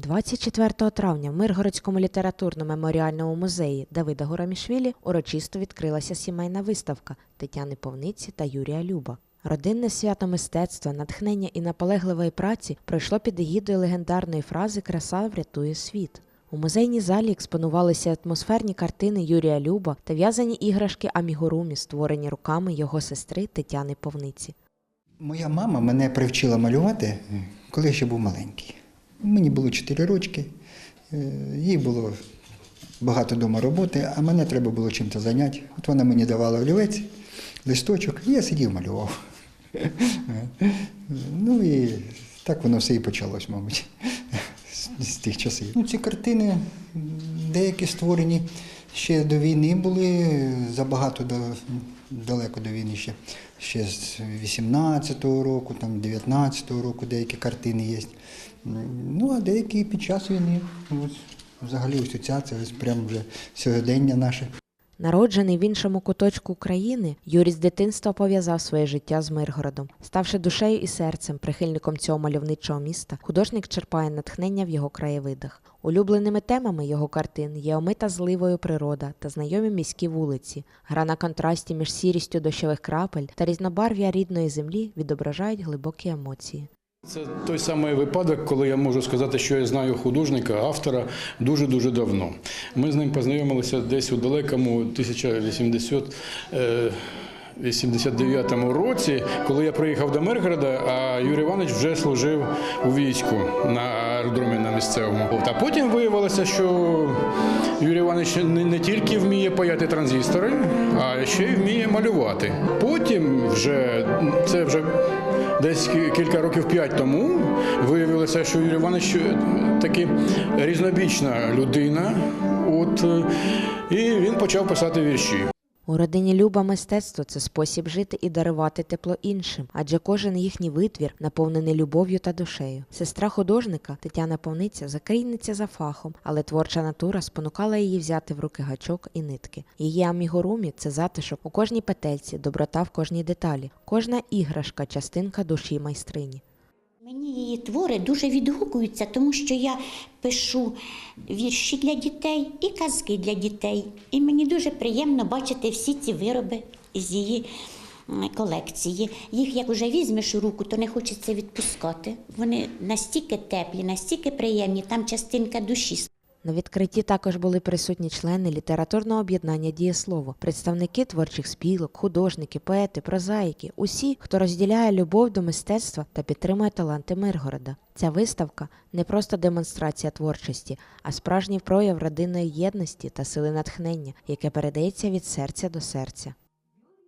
24 травня в Миргородському літературно-меморіальному музеї Давида Горамішвілі урочисто відкрилася сімейна виставка Тетяни Повниці та Юрія Люба. Родинне свято мистецтва, натхнення і наполегливої праці пройшло під егідою легендарної фрази Краса врятує світ. У музейній залі експонувалися атмосферні картини Юрія Люба та в'язані іграшки Амігурумі, створені руками його сестри Тетяни Повниці. Моя мама мене привчила малювати, коли я ще був маленький. Мені було 4 рочки, е, їй було багато вдома роботи, а мене треба було чим-то зайняти. От вона мені давала олівець, листочок, і я сидів малював. Ну і так воно все і почалось, мабуть, з- тих часів. Ну, ці картини деякі створені ще до війни були, забагато до, далеко до війни ще. Ще з 18-го року, там 19-го року деякі картини є. Ну, а деякі під час війни. Ось, взагалі ось ця, це ось прямо вже сьогодення наше. Народжений в іншому куточку України, Юрій з дитинства пов'язав своє життя з Миргородом. Ставши душею і серцем прихильником цього мальовничого міста, художник черпає натхнення в його краєвидах. Улюбленими темами його картин є омита зливою природа та знайомі міські вулиці. Гра на контрасті між сірістю дощових крапель та різнобарв'я рідної землі відображають глибокі емоції. Це той самий випадок, коли я можу сказати, що я знаю художника, автора дуже дуже давно. Ми з ним познайомилися десь у далекому 1080. Е, 89-му році, коли я приїхав до Миргорода, а Юрій Іванович вже служив у війську на аеродромі на місцевому. Та потім виявилося, що Юрій Іванович не, тільки вміє паяти транзистори, а ще й вміє малювати. Потім вже це вже десь кілька років п'ять тому виявилося, що Юрій Іванович таки різнобічна людина. От і він почав писати вірші. У родині Люба мистецтво це спосіб жити і дарувати тепло іншим, адже кожен їхній витвір наповнений любов'ю та душею. Сестра художника Тетяна Повниця закрійниця за фахом, але творча натура спонукала її взяти в руки гачок і нитки. Її амігурумі це затишок у кожній петельці, доброта в кожній деталі, кожна іграшка частинка душі майстрині. Мені її твори дуже відгукуються, тому що я пишу вірші для дітей і казки для дітей. І мені дуже приємно бачити всі ці вироби з її колекції. Їх як вже візьмеш у руку, то не хочеться відпускати. Вони настільки теплі, настільки приємні, там частинка душі. На відкритті також були присутні члени літературного об'єднання Дієслово, представники творчих спілок, художники, поети, прозаїки, усі, хто розділяє любов до мистецтва та підтримує таланти Миргорода. Ця виставка не просто демонстрація творчості, а справжній прояв родинної єдності та сили натхнення, яке передається від серця до серця.